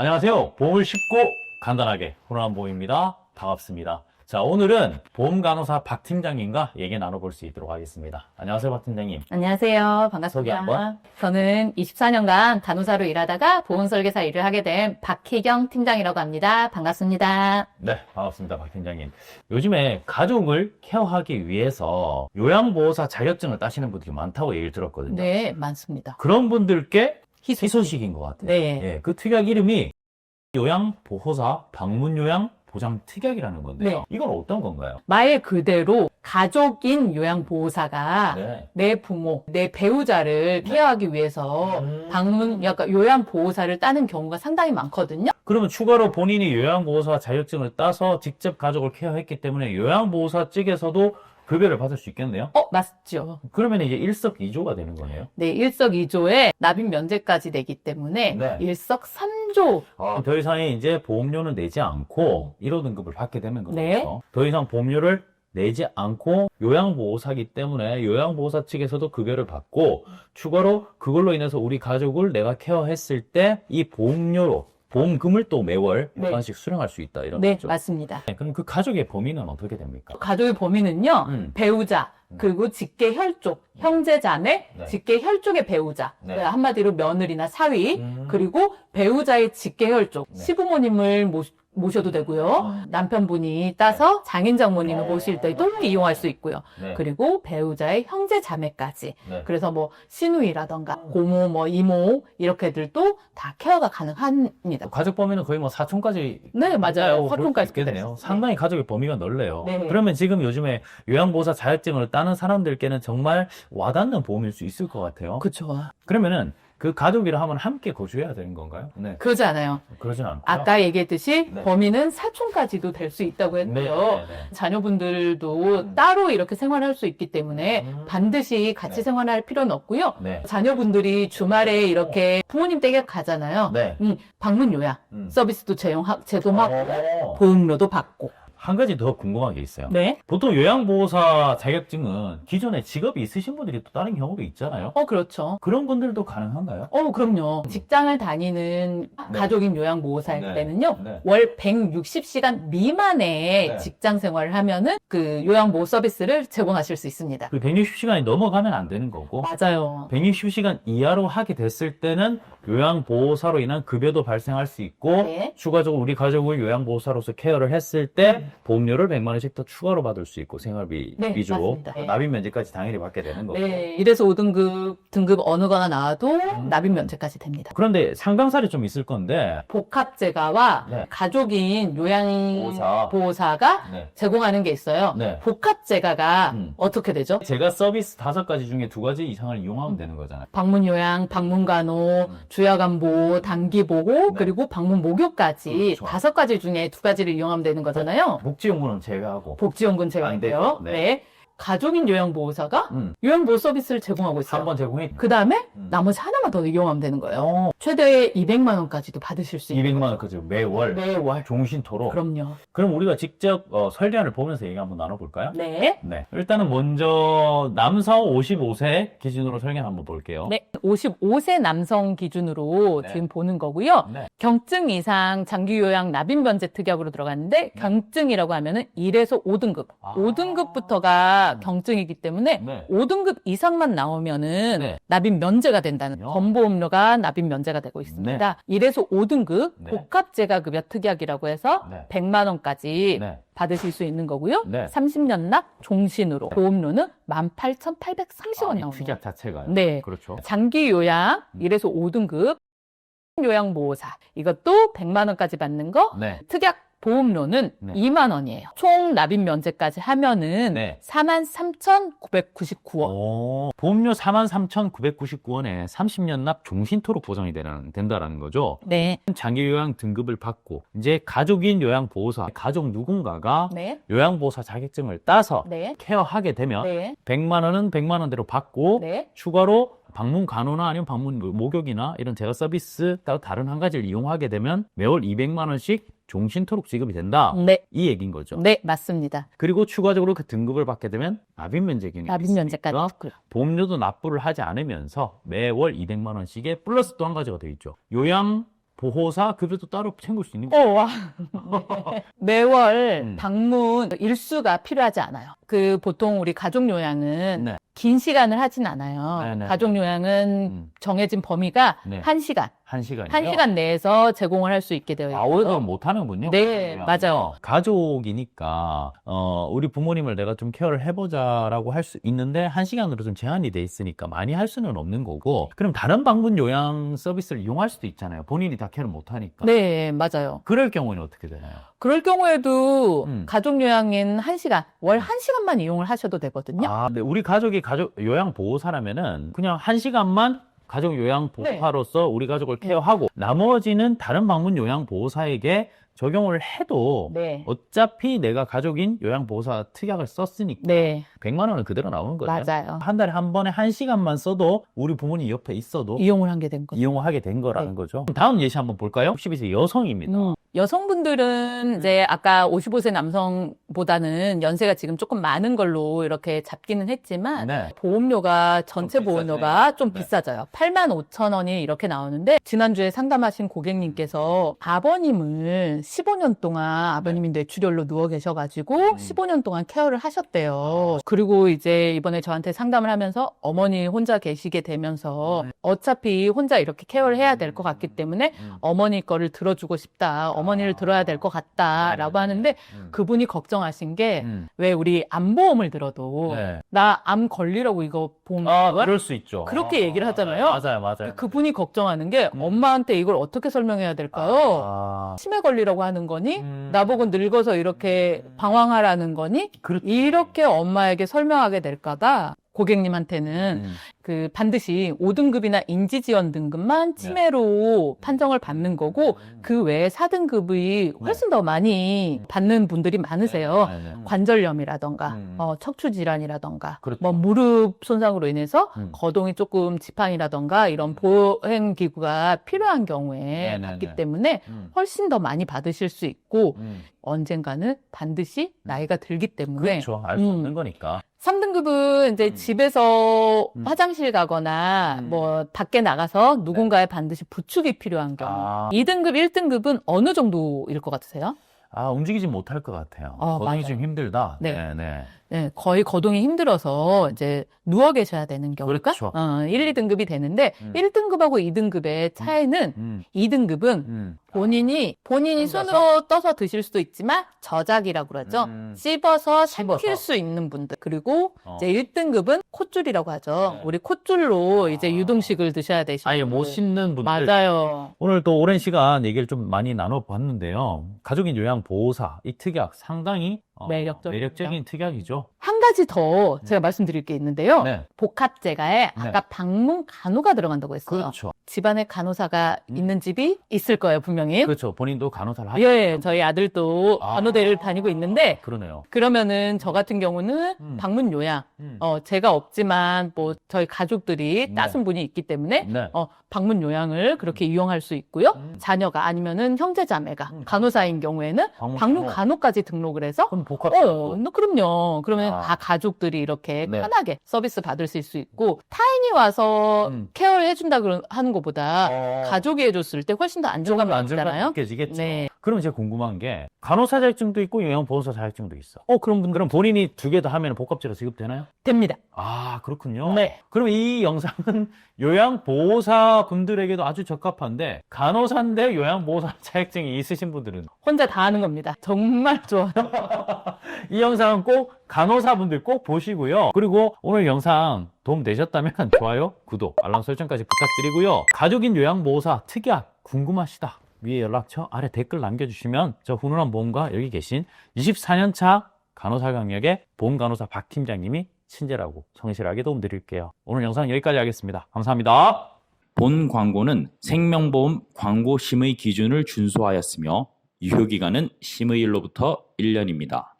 안녕하세요. 보험을 쉽고 간단하게 호랑한 보험입니다. 반갑습니다. 자, 오늘은 보험 간호사 박 팀장님과 얘기 나눠볼 수 있도록 하겠습니다. 안녕하세요, 박 팀장님. 안녕하세요. 소개 반갑습니다. 한번. 저는 24년간 간호사로 일하다가 보험설계사 일을 하게 된 박희경 팀장이라고 합니다. 반갑습니다. 네, 반갑습니다, 박 팀장님. 요즘에 가족을 케어하기 위해서 요양보호사 자격증을 따시는 분들이 많다고 얘기를 들었거든요. 네, 많습니다. 그런 분들께 희소. 희소식인 것 같아요. 네. 예, 그 특약 이름이 요양보호사 방문요양 보장 특약이라는 건데요. 네. 이건 어떤 건가요? 말 그대로 가족인 요양보호사가 네. 내 부모, 내 배우자를 케어하기 위해서 음. 방문, 약간 요양보호사를 따는 경우가 상당히 많거든요. 그러면 추가로 본인이 요양보호사 자격증을 따서 직접 가족을 케어했기 때문에 요양보호사 측에서도 급여를 받을 수 있겠네요? 어, 맞죠. 그러면 이제 일석이조가 되는 거네요. 네, 일석이조에 납입 면제까지 되기 때문에 네. 일석삼조 더 이상의 이제 보험료는 내지 않고 1호 등급을 받게 되는 거죠. 네. 더 이상 보험료를 내지 않고 요양보호사기 때문에 요양보호사 측에서도 급여를 받고 추가로 그걸로 인해서 우리 가족을 내가 케어했을 때 이 보험료로 보험금을 또 매월 네. 몇만씩 수령할 수 있다 이런 네, 거죠. 맞습니다. 네, 그럼 그 가족의 범위는 어떻게 됩니까? 가족의 범위는요, 음. 배우자, 음. 그리고 직계 혈족, 형제 자매, 네. 직계 혈족의 배우자, 네. 그러니까 한마디로 며느리나 사위, 음. 그리고 배우자의 직계 혈족, 네. 시부모님을 모, 모셔도 되고요. 남편분이 따서 장인 장모님을 모실 때도 이용할 수 있고요. 네. 그리고 배우자의 형제 자매까지. 네. 그래서 뭐 시누이라던가 고모, 뭐 이모 이렇게들도 다 케어가 가능합니다. 가족 범위는 거의 뭐 사촌까지 네, 맞아요. 어, 사촌까지 있게 되네요. 상당히 가족의 범위가 넓네요. 네. 그러면 지금 요즘에 요양보호사 자격증을 따는 사람들께는 정말 와닿는 보험일 수 있을 것 같아요. 그쵸. 그러면은 그 가족이라 하면 함께 거주해야 되는 건가요? 네. 그러지 않아요. 그러진 않고요. 아까 얘기했듯이 네. 범위는 사촌까지도 될 수 있다고 네, 했고요. 네, 네. 자녀분들도 음. 따로 이렇게 생활할 수 있기 때문에 음. 반드시 같이 네. 생활할 필요는 없고요. 네. 자녀분들이 주말에 이렇게 부모님 댁에 가잖아요. 네. 음, 방문 요양 음. 서비스도 제공하, 제공하고 어. 보험료도 받고. 한 가지 더 궁금한 게 있어요. 네. 보통 요양보호사 자격증은 기존에 직업이 있으신 분들이 또 다른 경우도 있잖아요. 어, 그렇죠. 그런 분들도 가능한가요? 어, 그럼요. 직장을 다니는 네. 가족인 요양보호사일 네. 때는요. 네. 월 160시간 미만의 네. 직장 생활을 하면은 그 요양보호 서비스를 제공하실 수 있습니다. 그 160시간이 넘어가면 안 되는 거고 맞아요. 160시간 이하로 하게 됐을 때는 요양보호사로 인한 급여도 발생할 수 있고 네. 추가적으로 우리 가족을 요양보호사로서 케어를 했을 때 보험료를 100만 원씩 더 추가로 받을 수 있고 생활비 네, 위주로 맞습니다. 네. 납입 면제까지 당연히 받게 되는 거고 네, 1에서 5등급 등급 어느 거나 나와도 음. 납입 면제까지 됩니다. 그런데 상당살이 좀 있을 건데 복합재가와 네. 가족인 보호사. 요양보호사가 네. 제공하는 게 있어요. 네. 복합재가가 음. 어떻게 되죠? 제가 서비스 다섯 가지 중에 두 가지 이상을 이용하면 되는 거잖아요. 방문 요양, 방문 간호, 음. 주야간보, 단기 보고, 네. 그리고 방문 목욕까지 그렇죠. 다섯 가지 중에 두 가지를 이용하면 되는 거잖아요. 복지용구는 제외하고 복지연금 안 제외고요. 되죠. 네. 네. 가족인 요양보호사가 음. 요양보호 서비스를 제공하고 있어요. 한번 제공해 그 다음에 음. 나머지 하나만 더 이용하면 되는 거예요. 어, 최대 200만 원까지도 받으실 수 있는 200만 원까지 매월 매월. 종신토록 그럼요. 그럼 우리가 직접 어, 설계안을 보면서 얘기 한번 나눠볼까요? 네. 네. 일단은 먼저 남성 55세 기준으로 설계 한번 볼게요. 네. 55세 남성 기준으로 네. 지금 보는 거고요. 네. 경증 이상 장기 요양 납입 면제 특약으로 들어갔는데 경증이라고 하면은 1에서 5등급. 아. 5등급부터가 음. 경증이기 때문에 네. 5등급 이상만 나오면은 네. 납입 면제가 된다는 야. 건보험료가 납입 면제가 되고 있습니다. 1에서 5등급 네. 복합재가급여 특약이라고 해서 네. 100만 원까지 네. 받으실 수 있는 거고요. 네. 30년 납 종신으로 보험료는 18,830원 아, 이 나옵니다. 특약 자체가요. 네. 그렇죠. 장기 요양 음. 1에서 5등급 요양 보호사 이것도 100만 원까지 받는 거 네. 특약 보험료는 네. 2만 원이에요. 총 납입 면제까지 하면은 네. 43,999원. 오, 보험료 43,999원에 30년 납 종신토록 보장이 되는, 된다라는 거죠. 네. 장기 요양 등급을 받고 이제 가족인 요양 보호사, 가족 누군가가 네. 요양 보호사 자격증을 따서 네. 케어하게 되면 네. 100만 원은 100만 원대로 받고 네. 추가로 방문 간호나 아니면 방문 목욕이나 이런 제가 서비스 따로 다른 한 가지를 이용하게 되면 매월 200만 원씩 종신토록 지급이 된다. 네. 이 얘기인 거죠. 네, 맞습니다. 그리고 추가적으로 그 등급을 받게 되면 납입 면제 기능이 납입 면제까지. 보험료도 납부를 하지 않으면서 매월 200만 원씩의 플러스 또 한 가지가 더 있죠. 요양 보호사 급여도 따로 챙길 수 있는 거예요. 어, 와. 네. 매월 음. 방문 일수가 필요하지 않아요. 그 보통 우리 가족 요양은 네. 긴 시간을 하진 않아요. 네 네. 가족 요양은 음. 정해진 범위가 네. 한시간 한 시간이요. 한시간 내에서 제공을 할 수 있게 되어 있어요. 아웃을 못 하는군요. 네, 맞아요. 가족이니까 어 우리 부모님을 내가 좀 케어를 해보자라고 할 수 있는데 한 시간으로 좀 제한이 돼 있으니까 많이 할 수는 없는 거고. 그럼 다른 방문 요양 서비스를 이용할 수도 있잖아요. 본인이 다 케어를 못 하니까. 네, 맞아요. 그럴 경우는 어떻게 되나요? 그럴 경우에도 음. 가족 요양인 한시간월 한시간 만 이용을 하셔도 되거든요. 아, 네. 우리 가족이 가족 요양 보호사라면은 그냥 한 시간만 가족 요양 네. 보호사로서 우리 가족을 케어하고 나머지는 다른 방문 요양 보호사에게 적용을 해도 네. 어차피 내가 가족인 요양 보호사 특약을 썼으니까 네, 100만 원은 그대로 나오는 거죠. 맞아요. 한 달에 한 번에 한 시간만 써도 우리 부모님 옆에 있어도 이용을 하게 된 거죠. 이용을 하게 된 거라는 네. 거죠. 다음 예시 한번 볼까요? 12세 여성입니다. 음, 여성분들은 이제 아까 55세 남성 보다는 연세가 지금 조금 많은 걸로 이렇게 잡기는 했지만 네. 보험료가 전체 좀. 보험료가 좀 네. 비싸져요. 8만 5천 원이 이렇게 나오는데 지난주에 상담하신 고객님께서 아버님을 15년 동안 아버님이 뇌출혈로 누워 계셔가지고 음. 15년 동안 케어를 하셨대요. 그리고 이제 이번에 저한테 상담을 하면서 어머니 혼자 계시게 되면서 네. 어차피 혼자 이렇게 케어를 해야 될 것 같기 때문에 음. 어머니 거를 들어주고 싶다. 어머니를 들어야 될 것 같다라고 하는데 음. 그분이 걱정 하신 게 음. 왜 우리 암보험을 들어도 네. 나 암 걸리라고 이거 보험 아? 그럴 수 있죠. 그렇게 얘기를 하잖아요. 맞아요, 맞아요. 그분이 걱정하는 게 음. 엄마한테 이걸 어떻게 설명해야 될까요? 아, 치매 걸리라고 하는 거니? 음. 나보고 늙어서 이렇게 방황하라는 거니? 그렇죠. 이렇게 엄마에게 설명하게 될까봐 고객님한테는 음. 그 반드시 5등급이나 인지지원 등급만 네. 치매로 판정을 받는 거고 그 외에 4등급이 훨씬 더 많이 받는 분들이 많으세요. 네, 네. 관절염이라던가 음. 어, 척추 질환이라던가 그렇죠. 뭐 무릎 손상으로 인해서 음. 거동이 조금 지팡이라던가 이런 보행 기구가 필요한 경우에. 받기 때문에 음. 훨씬 더 많이 받으실 수 있고 음. 언젠가는 반드시 나이가 들기 때문에 그렇죠. 알수 음. 없는 거니까. 3등급은 이제 음. 집에서 음. 화장실 가거나 음. 뭐 밖에 나가서 누군가의 반드시 부축이 필요한 경우. 아. 2등급, 1등급은 어느 정도일 것 같으세요? 아, 움직이지 못할 것 같아요. 어, 거동이 맞아요. 좀 힘들다. 네. 네, 네. 네, 거의 거동이 힘들어서 이제 누워 계셔야 되는 경우가 그렇죠. 어, 1, 2등급이 되는데 음. 1등급하고 2등급의 차이는 음. 2등급은 음. 본인이 본인이? 손으로 떠서 드실 수도 있지만 저작이라고 그러죠. 음. 씹어서. 삼킬 수 있는 분들. 그리고 어. 이제 1등급은 콧줄이라고 하죠. 네. 우리 콧줄로 이제 아. 유등식을 드셔야 되시는 아예 못 씹는 분들. 맞아요. 오늘 또 오랜 시간 얘기를 좀 많이 나눠봤는데요. 가족인 요양 보호사 이 특약 상당히 어, 매력적입니다. 매력적인 특약이죠. 한 가지 더 제가 말씀드릴 게 있는데요. 네, 복합제가에 아까 방문 간호가 들어간다고 했어요. 그렇죠. 집안에 간호사가 음. 있는 집이 있을 거예요, 분명히. 그렇죠. 본인도 간호사를 하죠. 예, 저희 아들도 아. 간호대를 다니고 있는데 그러네요. 그러면은 저 같은 경우는 음. 방문 요양 음. 어 제가 없지만 뭐 저희 가족들이 네. 따순 분이 있기 때문에 네. 어 방문 요양을 그렇게 이용할 수 있고요. 음. 자녀가 아니면은 형제 자매가 음. 간호사인 경우에는 방문 방문 간호. 간호까지 등록을 해서 그럼 복합. 어, 너 그럼요. 그러면 아. 다 가족들이 이렇게 네. 편하게 서비스 받으실 수 있고 타인이 와서 음. 케어를 해준다 그러- 하는 것보다 어. 가족이 해줬을 때 훨씬 더 안정감이 안정감 있잖아요. 느껴지겠죠. 네. 그러면 제가 궁금한 게 간호사 자격증도 있고 요양보호사 자격증도 있어. 어 그런 분 그럼 본인이 두 개 다 하면 복합제로 지급되나요? 됩니다. 아 그렇군요. 네. 그럼 이 영상은 요양보호사 분들에게도 아주 적합한데 간호사인데 요양보호사 자격증이 있으신 분들은 혼자 다 하는 겁니다. 정말 좋아요. 이 영상은 꼭 간호사분들 꼭 보시고요. 그리고 오늘 영상 도움 되셨다면 좋아요, 구독, 알람 설정까지 부탁드리고요. 가족인 요양보호사 특약 궁금하시다. 위에 연락처 아래 댓글 남겨주시면 저 훈훈한 보험과 여기 계신 24년차 간호사 경력의 보험 간호사 박 팀장님이 친절하고 성실하게 도움드릴게요. 오늘 영상 여기까지 하겠습니다. 감사합니다. 본 광고는 생명보험 광고 심의 기준을 준수하였으며 유효기간은 심의일로부터 1년입니다.